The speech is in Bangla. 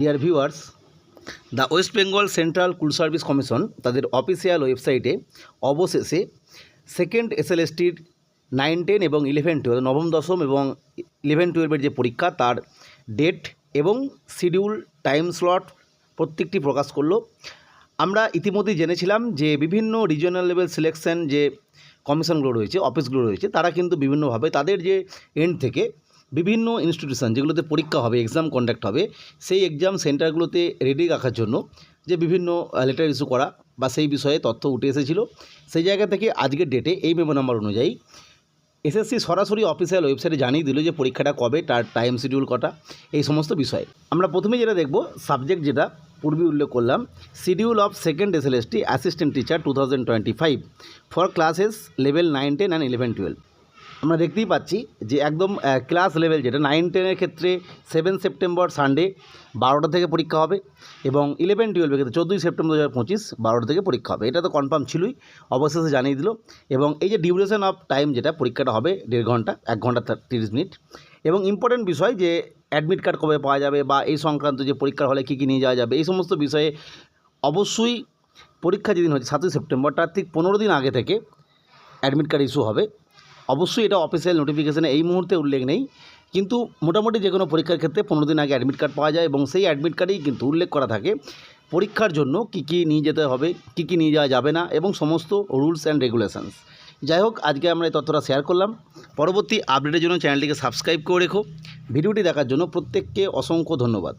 Dear viewers the West Bengal central school service commission তাদের অফিসিয়াল ওয়েবসাইটে অবশেষে সেকেন্ড এসএলএসটির নাইন টেন এবং ইলেভেন টুয়েলভ নবম, দশম এবং ইলেভেন টুয়েলভের যে পরীক্ষা, তার ডেট এবং শিডিউল টাইম স্লট প্রত্যেকটি প্রকাশ করল। আমরা ইতিমধ্যেই জেনেছিলাম যে বিভিন্ন রিজিওনাল লেভেল সিলেকশন যে কমিশনগুলো রয়েছে অফিসগুলো রয়েছে, তারা কিন্তু বিভিন্নভাবে তাদের যে এন্ড থেকে বিভিন্ন ইনস্টিটিউশন যেগুলোতে পরীক্ষা হবে এক্সাম কন্ডাক্ট হবে, সেই এক্সাম সেন্টারগুলোতে রেডি রাখার জন্য যে বিভিন্ন লেটার ইস্যু করা বা সেই বিষয়ে তথ্য উঠে এসেছিল, সেই জায়গা থেকে আজকের ডেটে এই মেমো নাম্বার অনুযায়ী এসএসসি সরাসরি অফিসিয়াল ওয়েবসাইটে জানিয়ে দিল যে পরীক্ষাটা কবে, তার টাইম শিডিউল কটা, এই সমস্ত বিষয়ে। আমরা প্রথমে যেটা দেখব সাবজেক্ট যেটা, পূর্বে উল্লেখ করলাম schedule of second SLST assistant teacher two thousand twenty five for classes level nine ten and eleven twelve আমরা দেখতেই পাচ্ছি যে একদম ক্লাস লেভেল যেটা নাইন টেনের ক্ষেত্রে সেভেন সেপ্টেম্বর সানডে বারোটা থেকে পরীক্ষা হবে এবং ইলেভেন টুয়েলভের ক্ষেত্রে চোদ্দোই সেপ্টেম্বর দু হাজার পঁচিশ বারোটা থেকে পরীক্ষা হবে। এটা তো কনফার্ম ছিলই, অবশেষে জানিয়ে দিল এবং এই যে ডিউরেশন অফ টাইম যেটা, পরীক্ষাটা হবে দেড় ঘণ্টা, এক ঘণ্টা তিরিশ মিনিট এবং ইম্পর্টেন্ট বিষয় যে অ্যাডমিট কার্ড কবে পাওয়া যাবে বা এই সংক্রান্ত যে পরীক্ষার হলে কী কী নিয়ে যাওয়া যাবে, এই সমস্ত বিষয়ে অবশ্যই পরীক্ষা যেদিন হচ্ছে সাতই সেপ্টেম্বর তার ঠিক পনেরো দিন আগে থেকে অ্যাডমিট কার্ড ইস্যু হবে। অবশ্যই এটা অফিসিয়াল নোটিফিকেশানে এই মুহূর্তে উল্লেখ নেই। কিন্তু মোটামুটি যে কোনো পরীক্ষার ক্ষেত্রে পনেরো দিন আগে অ্যাডমিট কার্ড পাওয়া যায় এবং সেই অ্যাডমিট কার্ডেই কিন্তু উল্লেখ করা থাকে। পরীক্ষার জন্য কী কী নিয়ে যেতে হবে, কী কী নিয়ে যাওয়া যাবে না এবং সমস্ত রুলস অ্যান্ড রেগুলেশনস যাই হোক, আজকে আমরা এই তথ্যটা শেয়ার করলাম। পরবর্তী আপডেটের জন্য চ্যানেলটিকে সাবস্ক্রাইব করে রেখো। ভিডিওটি দেখার জন্য প্রত্যেককে অসংখ্য ধন্যবাদ।